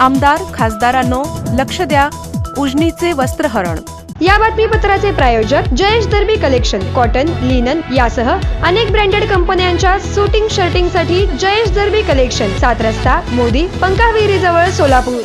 आमदार खासदारांनो लक्ष द्या. उजनीचे वस्त्रहरण. या बातमीपत्राचे प्रायोजक Jayesh Darbi collection cotton linen यासह अनेक ब्रँडेड कंपन्यांच्या सुटिंग शर्टिंगसाठी जयेश दर्बी कलेक्शन सात रस्ता मोदी पंकाविहिरी जवळ सोलापूर.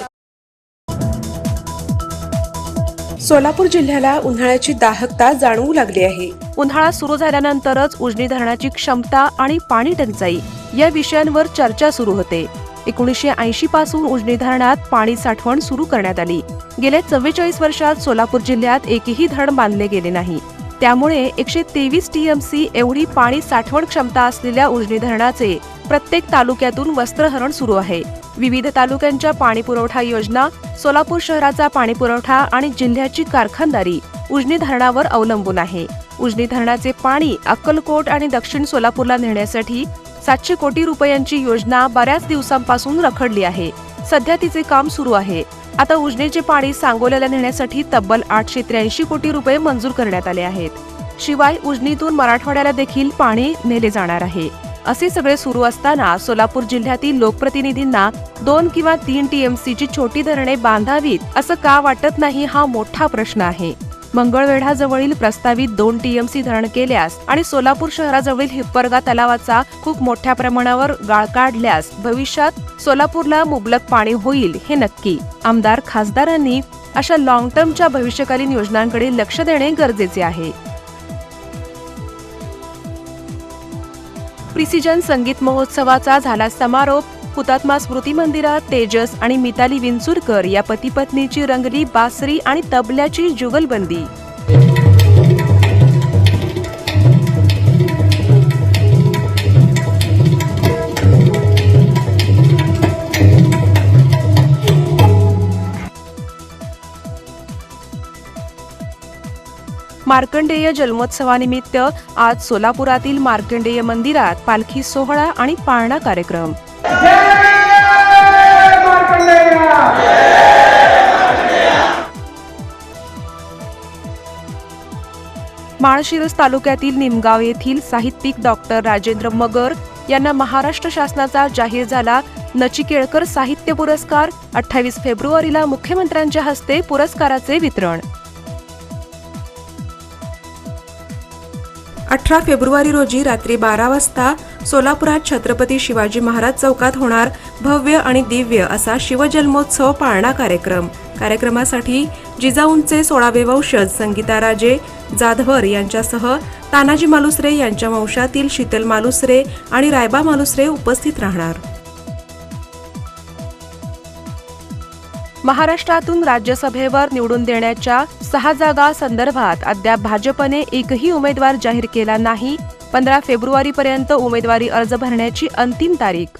सोलापूर जिल्ह्याला उन्हाळ्याची दाहकता जाणवू लागली आहे. उन्हाळा सुरू झाल्यानंतरच उजनी धरणाची क्षमता आणि पाणी टंचाई या विषयांवर चर्चा सुरू होते. एकोणीसशे ऐंशी पासून उजनी धरणात पाणी साठवण सुरू करण्यात आली. गेल्या चव्वेचाळीस वर्षात सोलापूर जिल्ह्यात एकही धरण बांधले गेले नाही. त्यामुळे एकशे तेवीस टीएमसी एवढी पाणी साठवण क्षमता असलेल्या उजनी धरणाचे प्रत्येक तालुक्यातून वस्त्रहरण सुरू आहे. विविध तालुक्यांच्या पाणी पुरवठा योजना सोलापूर शहराचा पाणी पुरवठा आणि जिल्ह्याची कारखानदारी उजनी धरणावर अवलंबून आहे. उजनी धरणाचे पाणी अक्कलकोट आणि दक्षिण सोलापूरला नेण्यासाठी सातशे कोटी रुपयांची योजना बऱ्याच दिवसांपासून रखडली आहे. सध्या तिचे काम सुरू आहे. आता उजनेचे पाणी सांगोल्याला नेण्यासाठी तब्बल आठशे त्र्याऐंशी कोटी रुपये मंजूर करण्यात आले आहेत. शिवाय उजनीतून मराठवाड्याला देखील पाणी नेले जाणार आहे. असे सगळे सुरू असताना सोलापूर जिल्ह्यातील लोकप्रतिनिधींना दोन किंवा तीन टीएमसीची छोटी धरणे बांधावीत असं का वाटत नाही हा मोठा प्रश्न आहे. मंगळवेढाजवळील प्रस्तावित दोन टीएमसी धरण केल्यास आणि सोलापूर शहराजवळील हिप्परगा तलावाचा खूप मोठ्या प्रमाणावर गाळ काढल्यास भविष्यात सोलापूरला मुबलक पाणी होईल हे नक्की. आमदार खासदारांनी अशा लॉंग टर्मच्या भविष्यकालीन योजनांकडे लक्ष देणे गरजेचे आहे. प्रिसिजन संगीत महोत्सवाचा झाला समारोप हुतात्मा स्मृती मंदिरात तेजस आणि मिताली विंचुरकर या पती पत्नीची रंगली बासरी आणि तबल्याची जुगलबंदी. मार्कंडेय जन्मोत्सवानिमित्त आज सोलापुरातील मार्कंडेय मंदिरात पालखी सोहळा आणि पाळणा कार्यक्रम. माळशिरस तालुक्यातील निमगाव येथील साहित्यिक डॉक्टर राजेंद्र मगर यांना महाराष्ट्र शासनाचा जाहीर झाला नचिकेळकर साहित्य पुरस्कार. अठ्ठावीस फेब्रुवारीला मुख्यमंत्र्यांच्या हस्ते पुरस्काराचे वितरण. अठरा फेब्रुवारी रोजी रात्री बारा वाजता सोलापुरात छत्रपती शिवाजी महाराज चौकात होणार भव्य आणि दिव्य असा शिवजन्मोत्सव पाळणा कार्यक्रम. कार्यक्रमासाठी जिजाऊंचे सोळावे वंशज संगीताराजे जाधवर यांच्यासह तानाजी मालुसरे यांच्या वंशातील शीतल मालुसरे आणि रायबा मालुसरे उपस्थित राहणार. महाराष्ट्रातून राज्यसभेवर निवडून देण्याच्या सहा जागा संदर्भात अद्याप भाजपने एकही उमेदवार जाहीर केला नाही. पंधरा फेब्रुवारीपर्यंत उमेदवारी अर्ज भरण्याची अंतिम तारीख.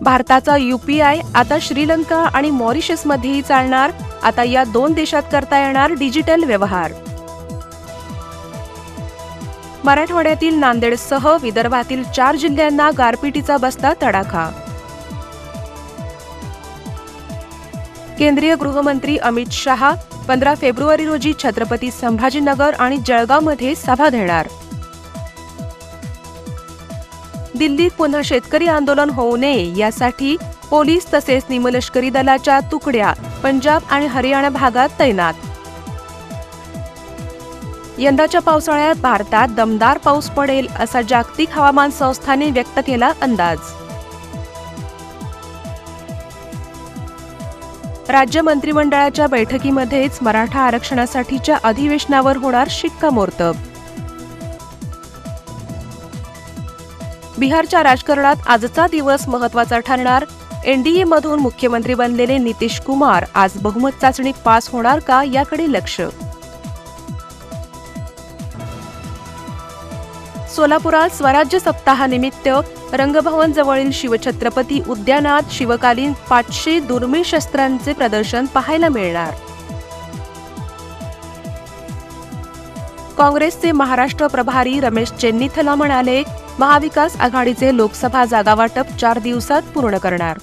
भारताचा युपीआय आता श्रीलंका आणि मॉरिशसमध्येही चालणार. आता या दोन देशात करता येणार डिजिटल व्यवहार. मराठवाड्यातील नांदेडसह विदर्भातील चार जिल्ह्यांना गारपिटीचा बसता तडाखा. केंद्रीय गृहमंत्री अमित शहा पंधरा फेब्रुवारी रोजी छत्रपती संभाजीनगर आणि जळगावमध्ये सभा देणार दिल्लीत पुन्हा शेतकरी आंदोलन होऊ नये यासाठी पोलीस तसेच निमलष्करी दलाच्या तुकड्या पंजाब आणि हरियाणा भागात तैनात. यंदाच्या पावसाळ्यात भारतात दमदार पाऊस पडेल असा जागतिक हवामान संस्थाने व्यक्त केला अंदाज. राज्य मंत्रिमंडळाच्या बैठकीमध्येच मराठा आरक्षणासाठीच्या अधिवेशनावर होणार शिक्कामोर्तब. बिहारच्या राजकारणात आजचा दिवस महत्त्वाचा ठरणार. एनडीएमधून मुख्यमंत्री बनलेले नितीश कुमार आज बहुमत चाचणी पास होणार का याकडे लक्ष. सोलापुरात स्वराज्य सप्ताहानिमित्त रंगभवनजवळील शिवछत्रपती उद्यानात शिवकालीन पाचशे दुर्मिळ शस्त्रांचे प्रदर्शन पाहायला मिळणार. काँग्रेसचे महाराष्ट्र प्रभारी रमेश चेन्नीथला म्हणाले महाविकास आघाडीचे लोकसभा जागा वाटप चार दिवसात पूर्ण करणार.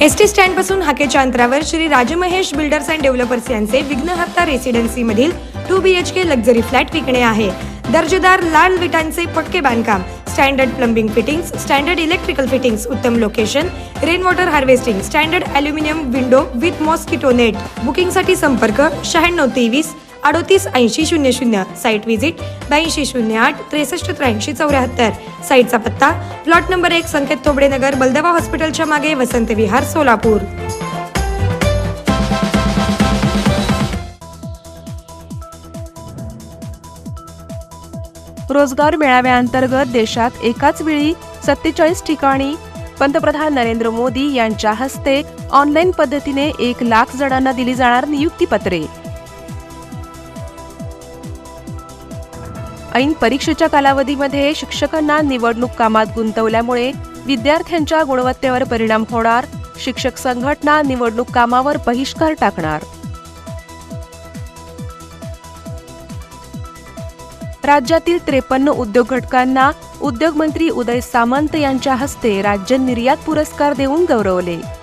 एस टी स्टँड हाकेच्या अंतरावर Shri Rajmahesh builders and developers यांचे विघ्नहत्ता रेसिडेन्सी मधील two B H K luxury flat विकणे आहे. दर्जेदार लाल विटांचे पक्के बांधकाम standard plumbing fittings standard electrical fittings उत्तम location rain water harvesting standard aluminium window with mosquito net. बुकिंगसाठी संपर्क शहाण्णव तेवीस अडोतीस ऐंशी शून्य शून्य साईट व्हिजिट ब्याऐंशी शून्य आठ त्रेसष्ट त्र्याऐंशी चौऱ्याहत्तर. साईटचा पत्ता प्लॉट नंबर एक संकेत तोबडे नगर बलदवा हॉस्पिटलच्या मागे वसंत विहार सोलापूर. रोजगार मेळाव्याअंतर्गत देशात एकाच वेळी सत्तेचाळीस ठिकाणी. पंतप्रधान नरेंद्र मोदी यांच्या हस्ते ऑनलाईन पद्धतीने एक लाख जणांना दिली जाणार नियुक्तीपत्रे. ऐन परीक्षेच्या कालावधीमध्ये शिक्षकांना निवडणूक कामात गुंतवल्यामुळे विद्यार्थ्यांच्या गुणवत्तेवर परिणाम होणार. शिक्षक संघटना निवडणूक कामावर बहिष्कार टाकणार. राज्यातील त्रेपन्न उद्योग घटकांना उद्योगमंत्री उदय सामंत यांच्या हस्ते राज्य निर्यात पुरस्कार देऊन गौरवले.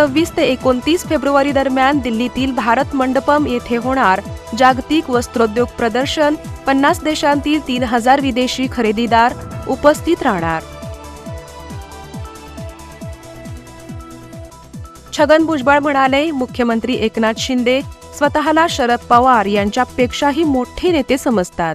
सव्वीस ते एकोणतीस फेब्रुवारी दरम्यान दिल्लीतील भारत मंडपम येथे होणार जागतिक वस्त्रोद्योग प्रदर्शन. पन्नास देशांतील तीन हजार विदेशी खरेदीदार उपस्थित राहणार. छगन भुजबळ म्हणाले मुख्यमंत्री एकनाथ शिंदे स्वतःला शरद पवार यांच्यापेक्षाही मोठे नेते समजतात.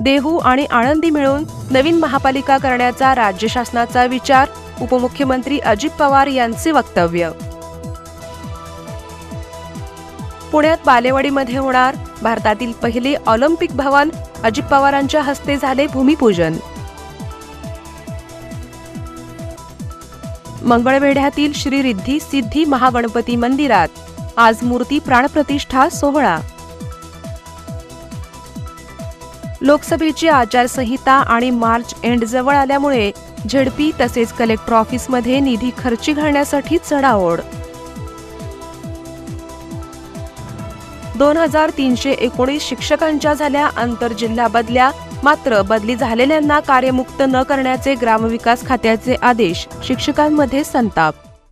देहू आणि आळंदी मिळून नवीन महापालिका करण्याचा राज्य शासनाचा विचार उपमुख्यमंत्री अजित पवार यांचे वक्तव्य. पुण्यात बालेवाडीमध्ये होणार भारतातील पहिले ऑलिम्पिक भवन अजित पवारांच्या हस्ते झाले भूमिपूजन. मंगळवेढ्यातील श्री रिद्धी सिद्धी महागणपती मंदिरात आज मूर्ती प्राणप्रतिष्ठा सोहळा. लोकसभेची आचारसंहिता आणि मार्च एंड जवळ आल्यामुळे झेडपी तसेच कलेक्टर ऑफिसमध्ये निधी खर्ची घालण्यासाठी चढाओढ. दोन हजार तीनशे एकोणीस शिक्षकांच्या झाल्या आंतरजिल्हा बदल्या मात्र बदली झालेल्यांना कार्यमुक्त न करण्याचे ग्रामविकास खात्याचे आदेश शिक्षकांमध्ये संताप.